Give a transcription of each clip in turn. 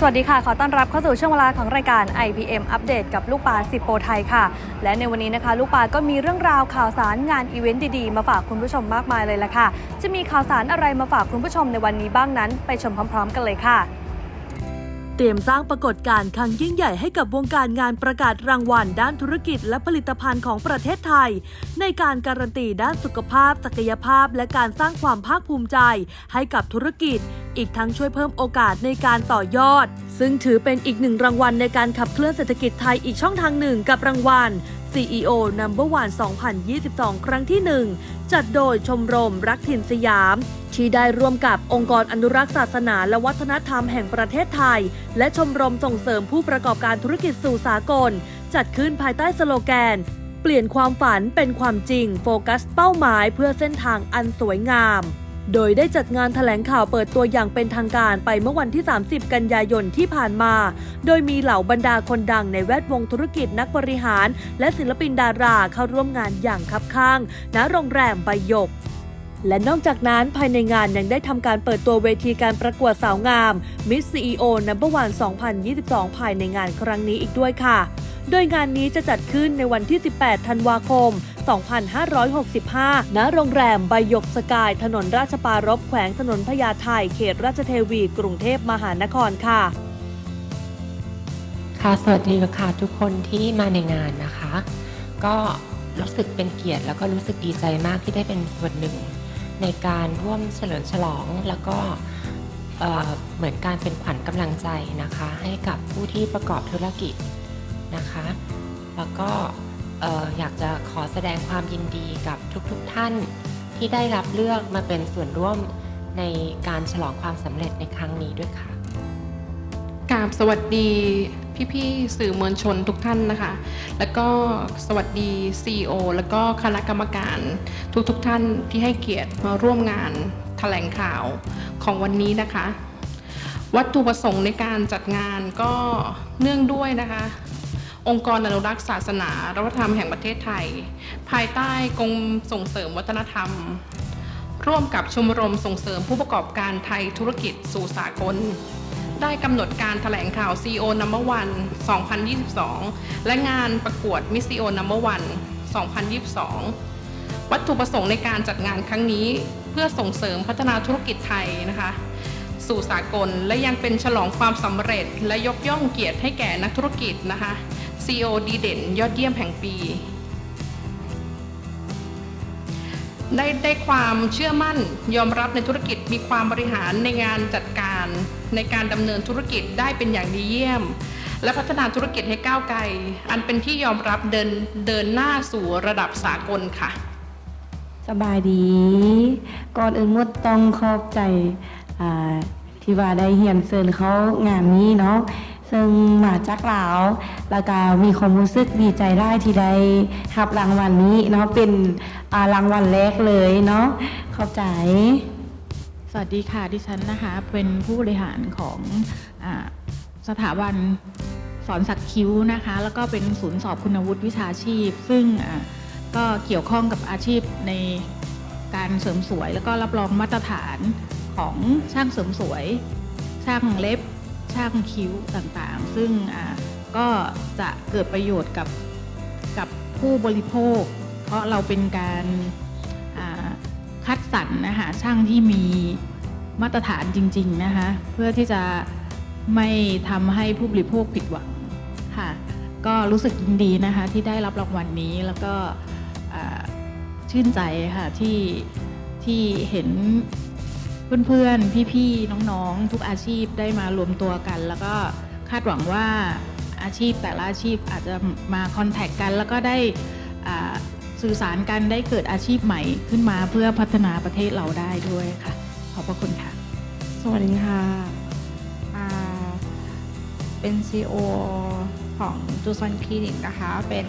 สวัสดีค่ะ ขอต้อนรับเข้าสู่ช่วงเวลาของรายการ IPM อัปเดตกับลูกปลาสิบโปรไทยค่ะ และในวันนี้นะคะ ลูกปลาก็มีเรื่องราวข่าวสารงานอีเวนต์ดีๆ มาฝากคุณผู้ชมมากมายเลยละค่ะ จะมีข่าวสารอะไรมาฝากคุณผู้ชมในวันนี้บ้างนั้น ไปชมพร้อม ๆ กันเลยค่ะเตรียมสร้างปรากฏการณ์ครั้งยิ่งใหญ่ให้กับวงการงานประกาศรางวัลด้านธุรกิจและผลิตภัณฑ์ของประเทศไทย ในการการันตีด้านสุขภาพ ศักยภาพ และการสร้างความภาคภูมิใจให้กับธุรกิจ อีกทั้งช่วยเพิ่มโอกาสในการต่อยอด ซึ่งถือเป็นอีกหนึ่งรางวัลในการขับเคลื่อนเศรษฐกิจไทยอีกช่องทางหนึ่งกับรางวัล CEO Number One 2022 ครั้งที่ 1 จัดโดยชมรมรักถิ่นสยาม ที่ได้ร่วมกับองค์กรอนุรักษ์ศาสนาและวัฒนธรรมแห่งประเทศไทย และชมรมส่งเสริมผู้ประกอบการธุรกิจสู่สากล จัดขึ้นภายใต้สโลแกน เปลี่ยนความฝันเป็นความจริง โฟกัสเป้าหมายเพื่อเส้นทางอันสวยงาม โดยได้จัดงานแถลงข่าวเปิดตัวอย่างเป็นทางการไปเมื่อวันที่ 30 กันยายนที่ผ่านมา โดยมีเหล่าบรรดาคนดังในแวดวงธุรกิจนักบริหาร และศิลปินดาราเข้าร่วมงานอย่างคับข้างณโรงแรมใบหยกและนอกจากนั้นภายในงานยังได้ทำการเปิดตัวเวทีการประกวดสาวงาม Miss CEO Number One 2022 ภายในงานครั้งนี้อีกด้วยค่ะ โดยงานนี้จะจัดขึ้นในวันที่ 18 ธันวาคม 2565 ณ โรงแรมใบยกสกาย ถนนราชปารบแขวงถนนพญาไทเขตราชเทวี กรุงเทพมหานครค่ะ ค่ะ สวัสดีค่ะทุกคนที่มาในงานนะคะ ก็รู้สึกเป็นเกียรติแล้วก็รู้สึกดีใจมากที่ได้เป็นส่วนหนึ่ง ในการร่วมเฉลิมฉลองแล้วก็เหมือนการเป็นขวัญกำลังใจนะคะ ให้กับผู้ที่ประกอบธุรกิจนะคะ แล้วก็ อออยากจะขอแสดงความยินดีกับทุกๆทท่าน ที่ได้รับเลือกมาเป็นส่วนร่วมในการฉลองความสำเร็จในครั้งนี้ด้วยค่ะกราบสวัสดีพี่ๆสื่อมวลชนทุกท่านนะคะ แล้วก็สวัสดี CEO แล้วก็คณะกรรมการทุกๆทท่านที่ให้เกียรติมาร่วมงานแถลงข่าวของวันนี้นะคะ วัตถุประสงค์ในการจัดงานก็เนื่องด้วยนะคะ องค์กรอนุรักษ์ศาสนาและวัฒนธรรมแห่งประเทศไทย ภายใต้กรมส่งเสริมวัฒนธรรม ร่วมกับชมรมส่งเสริมผู้ประกอบการไทยธุรกิจสู่สากล ได้กำหนดการถแถลงข่าว CEO Number One 2022 และงานประกวด Miss CEO Number One 2022 วัตถุประสงค์ในการจัดงานครั้งนี้เพื่อส่งเสริมพัฒนาธุรกิจไทยนะคะสู่สากลและยังเป็นฉลองความสำเร็จและยกย่องเกียรติให้แก่นักธุรกิจนะคะ CEO ดีเด่นยอดเยี่ยมแห่งปี ได้ได้ความเชื่อมั่นยอมรับในธุรกิจมีความบริหารในงานจัดการในการดำเนินธุรกิจได้เป็นอย่างดีเยี่ยม และพัฒนาธุรกิจให้ก้าวไกล อันเป็นที่ยอมรับเดินเดินหน้าสู่ระดับสากลค่ะ สบายดี ก่อนอื่นมดต้องขอบใจที่ว่าได้เฮียนเซินเขางานนี้เนาะ ซึ่งมาจากลาว แล้วก็มีความรู้สึกดีใจได้ที่ได้รับรางวัลนี้เนาะเป็นรางวัลแรกเลยเนาะขอบใจ สวัสดีค่ะดิฉันนะคะ เป็นผู้บริหารของอสถาบันสอนสักคิ้วนะคะ แล้วก็เป็นศูนย์สอบคุณวุฒิวิชาชีพ ซึ่งก็เกี่ยวข้องกับอาชีพในการเสริมสวย แล้วก็รับรองมาตรฐานของช่างเสริมสวย ช่างเล็บ ช่างคิ้วต่างๆ ซึ่งก็จะเกิดประโยชน์กับกับผู้บริโภค เพราะเราเป็นการคัดสรรนะคะช่างที่มีมาตรฐานจริงๆนะคะเพื่อที่จะไม่ทำให้ผู้บริโภคผิดหวังค่ะก็รู้สึกยินดีนะคะที่ได้รับรางวัลนนี้แล้วก็ชื่นใจค่ะที่ที่เห็น เพื่อนๆ พี่ๆ น้องๆ ทุกอาชีพได้มารวมตัวกัน แล้วก็คาดหวังว่าอาชีพแต่ละอาชีพอาจจะมาคอนแทคกัน แล้วก็ได้สื่อสารกันได้เกิดอาชีพใหม่ขึ้นมาเพื่อพัฒนาประเทศเราได้ด้วยค่ะ ขอบพระคุณค่ะ สวัสดีค่ะเป็น CEO ของจูซอนคลินิกนะคะ เป็น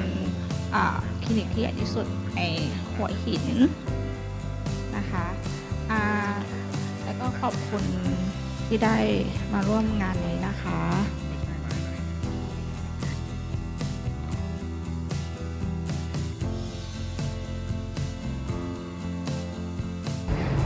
คลินิกที่ใหญ่ที่สุดในหัวหิน อบคุณที่ได้มาร่วมงานนี้นะคะ